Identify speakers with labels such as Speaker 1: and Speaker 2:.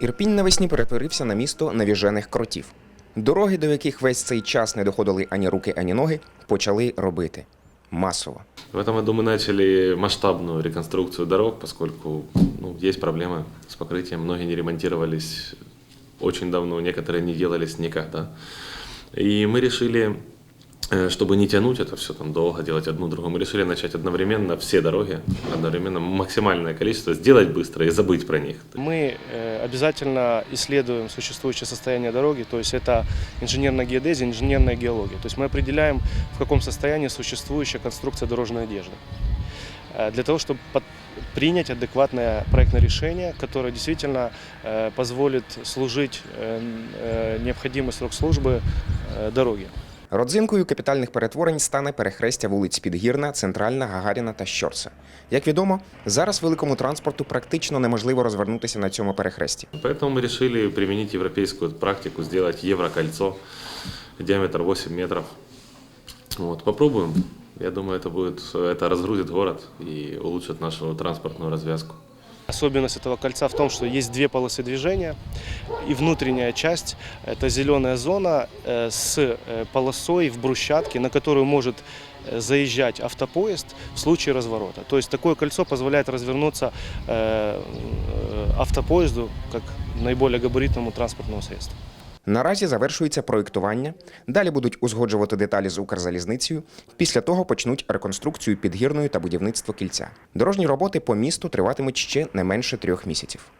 Speaker 1: Ірпінь навесні перетворився на місто навіжених кротів. Дороги, до яких весь цей час не доходили ані руки, ані ноги, почали робити масово.
Speaker 2: В этом году мы начали масштабную реконструкцию дорог, поскольку ну, есть проблемы с покрытием. Многие не ремонтировались очень давно, некоторые не делались никогда. И мы решили, э, чтобы не тянуть это все там долго, делать одну другую, мы решили начать одновременно все дороги, одновременно максимальное количество, сделать быстро и забыть про них.
Speaker 3: Мы э, обязательно исследуем существующее состояние дороги, то есть это инженерная геодезия, инженерная геология. То есть мы определяем, в каком состоянии существующая конструкция дорожной одежды. Э, Для того, чтобы принять адекватное проектное решение, которое действительно э, позволит служить э, э, необходимый срок службы э, дороги.
Speaker 1: Родзинкою капітальних перетворень стане перехрестя вулиць Підгірна, Центральна, Гагаріна та Щорса. Як відомо, зараз великому транспорту практично неможливо розвернутися на цьому перехресті.
Speaker 2: Поэтому мы решили применить европейскую практику, сделать еврокольцо, диаметр 8 метров. Вот, попробуем. Я думаю, это будет, это разгрузит город и улучшит нашу транспортную развязку.
Speaker 3: Особенность этого кольца в том, что есть две полосы движения, и внутренняя часть – это зеленая зона э, с э, полосой в брусчатке, на которую может э, заезжать автопоезд в случае разворота. То есть такое кольцо позволяет развернуться э, э, автопоезду как наиболее габаритному транспортному средству.
Speaker 1: Наразі завершується проєктування. Далі будуть узгоджувати деталі з Укрзалізницею. Після того почнуть реконструкцію підгірної та будівництво кільця. Дорожні роботи по місту триватимуть ще не менше трьох місяців.